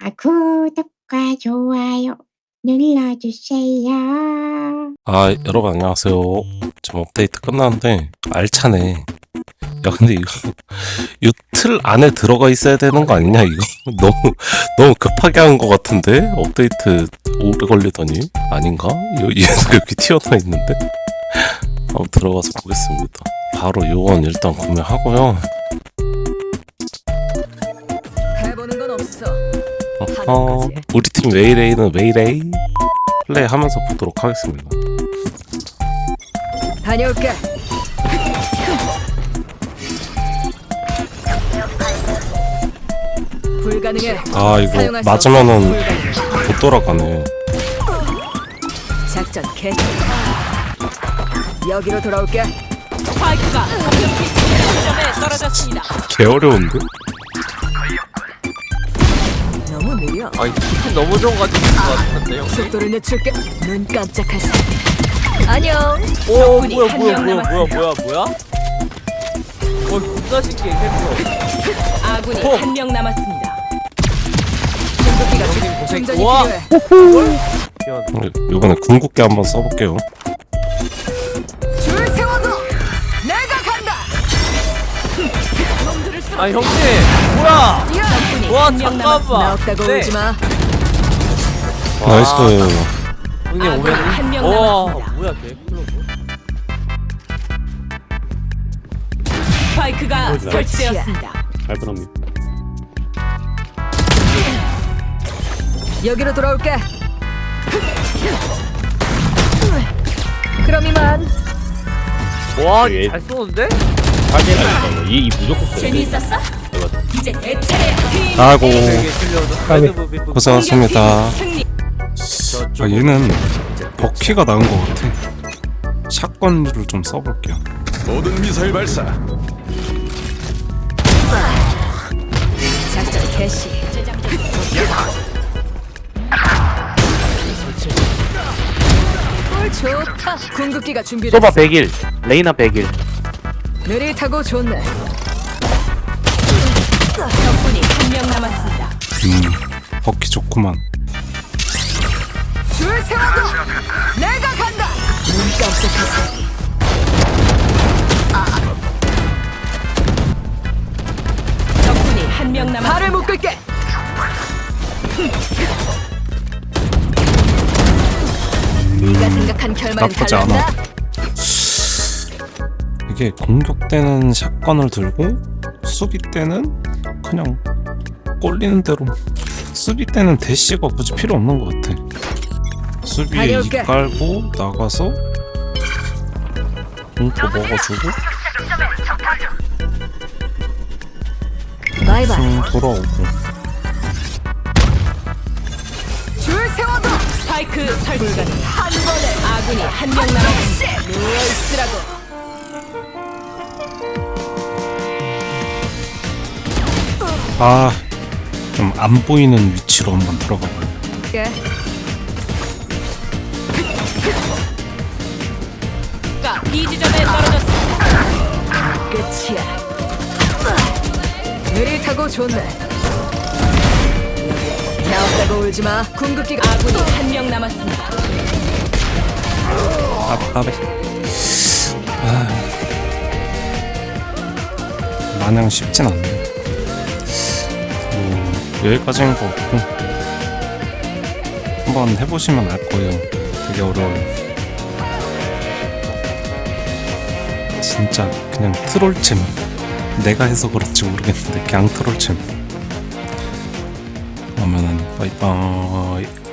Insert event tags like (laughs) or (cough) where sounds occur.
아, 구독과 좋아요 눌러주세요. 아 여러분 안녕하세요. 지금 업데이트 끝났는데 알차네. 야 근데 이거 (laughs) 이 틀 안에 들어가 있어야 되는 거 아니냐 이거? (laughs) 너무 너무 급하게 한것 같은데? 업데이트 오래 걸리더니? 아닌가? 이- 얘도 여기 튀어나와 있는데? 한번 들어가서 보겠습니다. 바로 요원 일단 구매하고요 어, 우리 팀 웨이레이는 웨이레이 플레이 하면서 보도록 하겠습니다 다녀올게. 불가능해. 아 이거 사용할 수 맞으면은. 못 돌아가네 작전 개시. 여기로 돌아올게. 스파이크가 공격기 지점에 떨어졌습니다. 개 어려운데? 아니 기분 너무 좋아가지고 것 같은데 형. 속도를 늦출게. 눈 깜짝할 사. 안녕. 오 적군이 뭐야 한 뭐야 명 뭐야 뭐야 남았습니다. 뭐야 뭐야? 어 겁나 신기해 캠프. 아군이 호! 한 명 남았습니다. 공격기가 형님 고생. 충전이 우와. 필요해. 미안. 이번에 궁극기 한번 써볼게요. 줄 세워도 내가 간다. 아니 형님 뭐야? 적군이 와한명 남았습니다. 나 잠깐만. 없다고 네. 울지 마. 나이스. 형님 오면. 한명 와 남았습니다. 뭐야 걔. 스파이크가 설치되었습니다. 여기로 돌아올게. 그럼 이만. 와잘 쏘는데? 이 무조건 써야 돼. 재미있었어? 아이고 무비. 고생하셨습니다. 아 얘는 버키가 나은 것 같아. 샷건을 좀 써볼게요. 모든 미사일 발사 작전 개시. 꿀 좋다. 궁극기가 준비됐어. 소바 100일, 레이나 100일. 느릿하고 좋네. 음, 버키 좋구만. 줄 세워도 내가 간다. 눈 깜짝할 사이. 적군이 한 명 남았습니다. 발을 묶을게. 네가 생각한 결말은 나쁘지 않아. 달랐나? 이게 공격 때는 샷건을 들고 수비 때는 그냥 꼴리는 대로. 수비 때는 대시가 굳이 필요 없는 것 같아. 수비에 이 다녀올게. 깔고 나가서 공포 먹어주고. 좀 돌아오고. 줄 세워도 스파이크 설치. 한 번에 아군이 한 명 남았습니다. 누워 있으라고. 아, 좀 안 보이는 위치로 한번 들어가. 가 B 지점에 떨어졌습니다. 끝이야. 느릿하고 좋네. 나 없다고 울지 마. 궁극기가 아군이 한 명 남았습니다. 아, 까베. 아, 마냥 쉽진 않네. 뭐, 여기까지인 것 같고. 한번 해보시면 알 거예요. 되게 어려워요. 진짜 그냥 트롤챔. 내가 해서 그런지 모르겠는데 그냥 트롤챔. 그러면은 빠이빠이.